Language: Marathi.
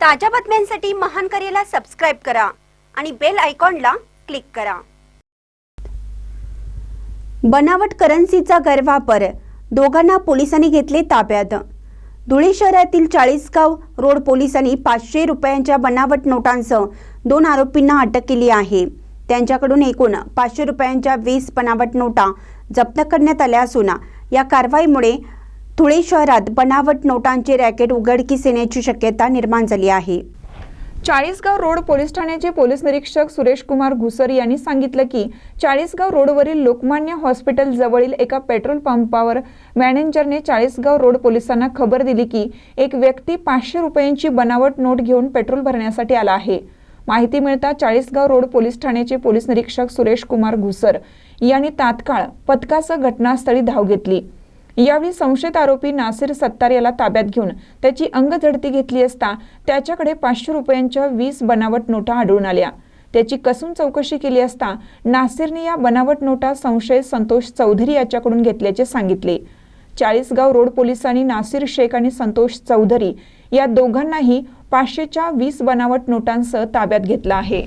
ताज्या बातम्यांसाठी महान करेला सबस्क्राईब करा आणि बेल आयकॉनला क्लिक करा. बनावट करन्सीचा गैरवापर. दोघांना पोलिसांनी घेतले ताब्यात. धुळे शहरातील चाळीसगाव रोड पोलिसांनी पाचशे रुपयांच्या बनावट नोटांसह दोन आरोपींना अटक केली आहे. त्यांच्याकडून एकूण पाचशे रुपयांच्या वीस बनावट नोटा जप्त करण्यात आल्या असून या कारवाईमुळे धुळे शहरात बनावट नोटांचे रॅकेट उघडकीस येण्याची शक्यता निर्माण झाली आहे. चाळीसगाव रोड पोलीस ठाण्याचे पोलीस निरीक्षक सुरेश कुमार घुसर यांनी सांगितलं की चाळीसगाव रोडवरील लोकमान्य हॉस्पिटल जवळील एका पेट्रोल पंपावर मॅनेजरने चाळीसगाव रोड पोलिसांना खबर दिली की एक व्यक्ती पाचशे रुपयांची बनावट नोट घेऊन पेट्रोल भरण्यासाठी आला आहे. माहिती मिळता चाळीसगाव रोड पोलीस ठाण्याचे पोलीस निरीक्षक सुरेश कुमार घुसर यांनी तात्काळ पथकासह घटनास्थळी धाव घेतली. यावेळी संशयित आरोपी नासिर सत्तार याला ताब्यात घेऊन त्याची अंगझडती घेतली असता त्याच्याकडे पाचशे रुपयांच्या वीस बनावट नोटा आढळून आल्या. त्याची कसून चौकशी केली असता नासिरने या बनावट नोटा संशयित संतोष चौधरी याच्याकडून घेतल्याचे सांगितले. चाळीसगाव रोड पोलिसांनी नासिर शेख आणि संतोष चौधरी या दोघांनाही पाचशेच्या वीस बनावट नोटांसह ताब्यात घेतलं आहे.